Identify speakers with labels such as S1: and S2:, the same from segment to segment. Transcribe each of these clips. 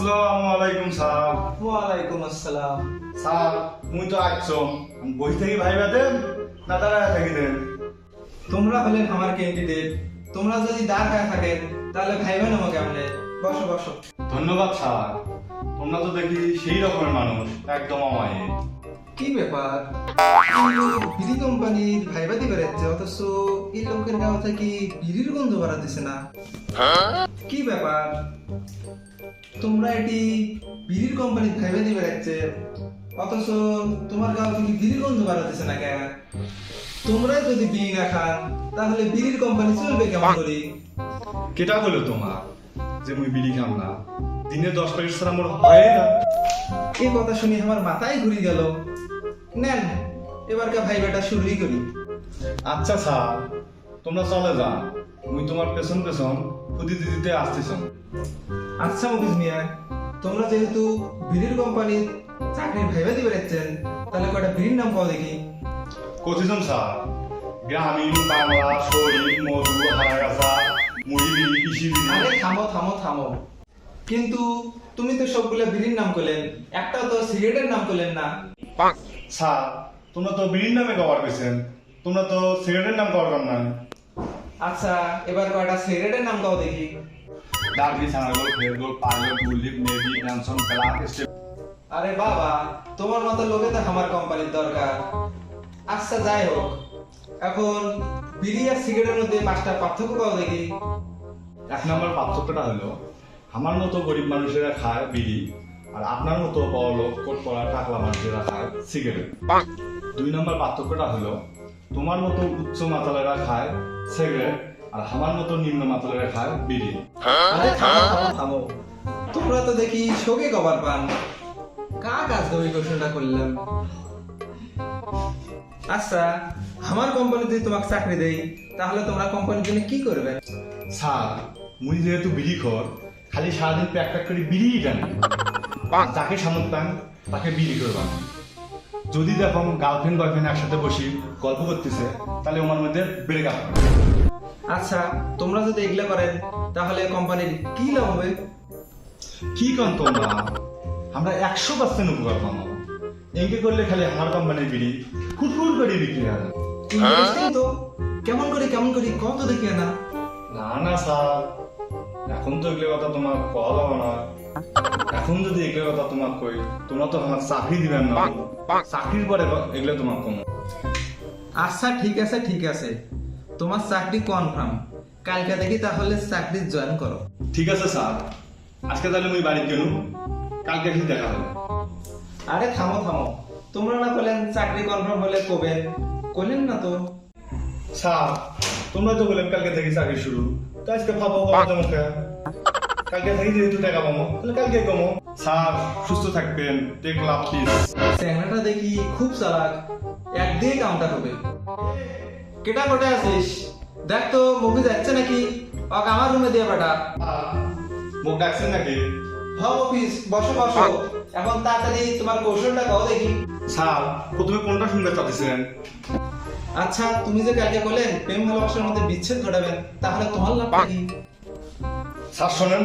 S1: আসসালামু আলাইকুম স্যার।
S2: ওয়ালাইকুম আসসালাম।
S1: স্যার মুই তো আসছো বই থেকে ভাইবা দেন না দাঁড়ায় থাকি দেন।
S2: তোমরা হলেন আমার ক্যান্ডিডেট তোমরা যদি দাঁড়ায় থাকেন তাহলে ভাইবেন আমাকে আমলে। বসো বসো।
S1: ধন্যবাদ স্যার। তোমরা তো দেখি সেই রকমের মানুষ একদম আমায়।
S2: কি ব্যাপার? বিড়ি কোম্পানির ভাইবা অথচ এই লোকের গাঁও থেকে বিড়ির গন্ধ না। কি ব্যাপার? তোমরা এটি বিড়ির কোম্পানির ভাইবা অথচ তোমার গাঁও থেকে বিড়ির গন্ধ না কেন? তোমরা যদি বিড়ি না খান, তাহলে বিড়ির কোম্পানি চলবে কেমন করে?
S1: কেটা হলো তোমার যে মুই বিড়ি খাম না? দিনে দশ প্যাকেট ছাড়া মোর হয় না।
S2: এই কথা শুনে আমার মাথায় ঘুরে গেল। নেন এবারকে ভাইবাটা শুরুই করি।
S1: আচ্ছা স্যার তোমরা চলে যা মুই তোমার পেছন পেছন খুদি দিদিতে আসতেছ।
S2: আচ্ছা মুকেশ মিয়া তোমরা যেহেতু বিড়ির কোম্পানির চাকরির ভাইবা দিবে রাখছেন তাহলে কয়টা বিড়ির নাম পাও দেখি।
S1: কতিজন স্যার গ্রামীণ বাংলা শরীর মধু হারাগাছা মুড়ি বিড়ি কৃষি। বিড়ি
S2: আরে থামো থামো থামো। কিন্তু তুমি তো সবগুলো বিড়ির নাম করলেন একটাও তো সিগারেটের নাম করলেন না।
S1: স্যার তোমরা তো বিড়ির নামে কভার পেয়েছেন তোমরা তো সিগারেটের নাম কভার কর না
S2: আচ্ছা এবার কয়টা সিগারেটের নাম দাও দেখি।
S1: ডার্বি সানাগোল ফেরগোল পাইলট বুলিপ নেভি ন্যানসন ক্লার্ক স্টেপ।
S2: আরে বাবা তোমার মতো লোকে তো আমার কোম্পানির দরকার। আচ্ছা যাই হোক এখন বিড়ি আর সিগারেটের মধ্যে পাঁচটা পার্থক্য পাও দেখি।
S1: এক নম্বর পার্থক্যটা হলো আমার মতো গরিব মানুষেরা খায় বিড়ি আর আপনার মতো বড় লোক কোট পড়া টাকলা মানুষেরা খায় সিগারেট। দুই নম্বর পার্থক্যটা হলো তোমার মতো উচ্চ মাতালেরা খায় সিগারেট আর আমার মতো নিম্ন মাতালেরা খায় বিড়ি।
S2: আরে থামো থামো থামো। তোমরা তো দেখি শোকে কভার পান। কা কাজ ওই কোশ্চেনটা করলাম? আচ্ছা আমার কোম্পানি যদি তোমাকে চাকরি দেই তাহলে তোমরা কোম্পানির জন্য কি করবে?
S1: স্যার মুই যেহেতু বিড়ি খর খালি সারাদিন প্যাক প্যাক করে বিড়ি টানি। যাকে সামত পান তাকে বিড়ি করবান যদি দেখো গার্লফ্রেন্ড বয়ফ্রেন্ড একসাথে বসি গল্প করতেছে তাহলে ওনার মধ্যে ব্রেক আপ
S2: আচ্ছা তোমরা যদি এগুলো করেন তাহলে কোম্পানির কি লাভ হবে?
S1: কি কন তোমরা? আমরা একশো পার্সেন্ট উপকার পাবো। এঁকে করলে খালি আমার কোম্পানির বিড়ি ফুটফুট করে বিক্রি হয়।
S2: তো? কেমন করে কেমন করে কত দেখি না।
S1: না না স্যার এখন তো এগুলো কথা তোমার কল হবে না। এখন যদি এগুলো কথা তোমার কই তোমরা তো আমার চাকরি দিবেন না। চাকরির পরে এগুলো তোমার কমো।
S2: আচ্ছা ঠিক আছে ঠিক আছে। তোমার চাকরি কনফার্ম কালকে দেখি তাহলে চাকরি জয়েন করো।
S1: ঠিক আছে স্যার। আজকে তাহলে মুই বাড়ি গেল কালকে এসে দেখা হবে।
S2: আরে থামো থামো। তোমরা না বলেন চাকরি কনফার্ম হলে কবেন করলেন না তো।
S1: স্যার তোমরা তো বললেন কালকে থেকে চাকরি শুরু। তো আজকে ভাবো মুখে কালকে থেকে যেহেতু টাকা পাবো তাহলে কালকে কমো। স্যার সুস্থ থাকবেন। টেক লাভ প্লিজ
S2: চ্যাংড়াটা দেখি খুব চালাক। একদিকে কামটা হবে কেটা কোটে আছিস? দেখ তো মুভি যাচ্ছে নাকি? অক আমার রুমে দিয়ে পাঠা
S1: মুখ ডাকছেন নাকি?
S2: হ অফিস বসো বসো। এখন তাড়াতাড়ি তোমার কৌশলটা কও দেখি।
S1: স্যার প্রথমে কোনটা শুনতে চাচ্ছেন
S2: আচ্ছা তুমি যে কালকে বললেন প্রেম ভালোবাসার মধ্যে বিচ্ছেদ ঘটাবেন তাহলে তোমার লাভটা কি?
S1: স্যার শোনেন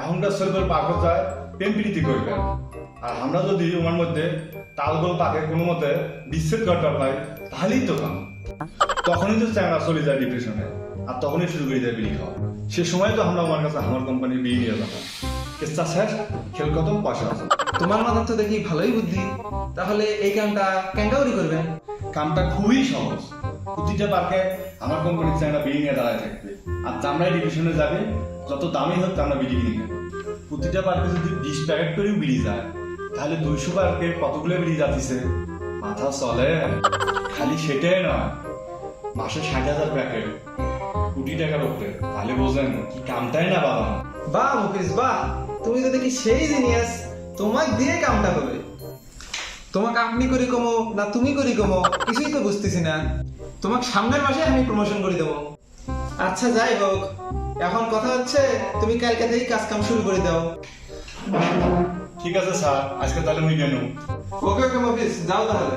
S1: এখনকার শরীর পাক হয়ে যায় প্রেম প্রীতি করবেন। আর আমরা যদি ওনার মধ্যে তালগোল পাকে কোনো মতে বিচ্ছেদ করতে পাই তাহলেই তো কাম। তখনই তো চ্যাংড়া চলে যায় ডিপ্রেশনে আর তখনই শুরু করে যায় বিড়ি খাওয়া। সে সময় তো আমরা আমার কাছে আমার কোম্পানির বিড়ি নিয়ে যাব। কেসটা শেষ খেল কত পয়সা আছে।
S2: তোমার মাথার তো দেখি ভালোই বুদ্ধি। তাহলে এই কামটা ক্যাঙ্গাউরি করবেন?
S1: কামটা খুবই সহজ। প্রতিটা পার্কে আমার কোম্পানির চ্যাংড়া বিড়ি নিয়ে দাঁড়ায় থাকবে। আর চামড়াই ডিভিশনে যাবে, যত দামি হোক চামড়া বিড়ি কিনে নেবে। প্রতিটা পার্কে যদি বিশ প্যাকেট করেও বিড়ি যায়, তাহলে দুইশো পার্কে কতগুলো বিড়ি যাচ্ছে মাথা চলে। খালি সেটাই নয়, মাসে ষাট হাজার প্যাকেট কোটি টাকার উপরে তাহলে বোঝেন, কি কামটাই না বাবা
S2: বাহ, মুকেশ, বাহ। তুমি তো দেখি সেই জিনিয়াস তোমাক দিয়ে কামটা হবে তোমাকে আপনি করি কমো না তুমি করি কমো কিছুই তো বুঝতেছি না। তোমাকে সামনের মাসে আমি প্রমোশন করে দেবো। আচ্ছা যাই হোক। এখন কথা হচ্ছে তুমি কালকে থেকেই কাজ কাম শুরু করে দাও।
S1: ঠিক আছে স্যার। আজকে তাহলে আমি গেলাম
S2: ওকে ওকে মফিস যাও তাহলে।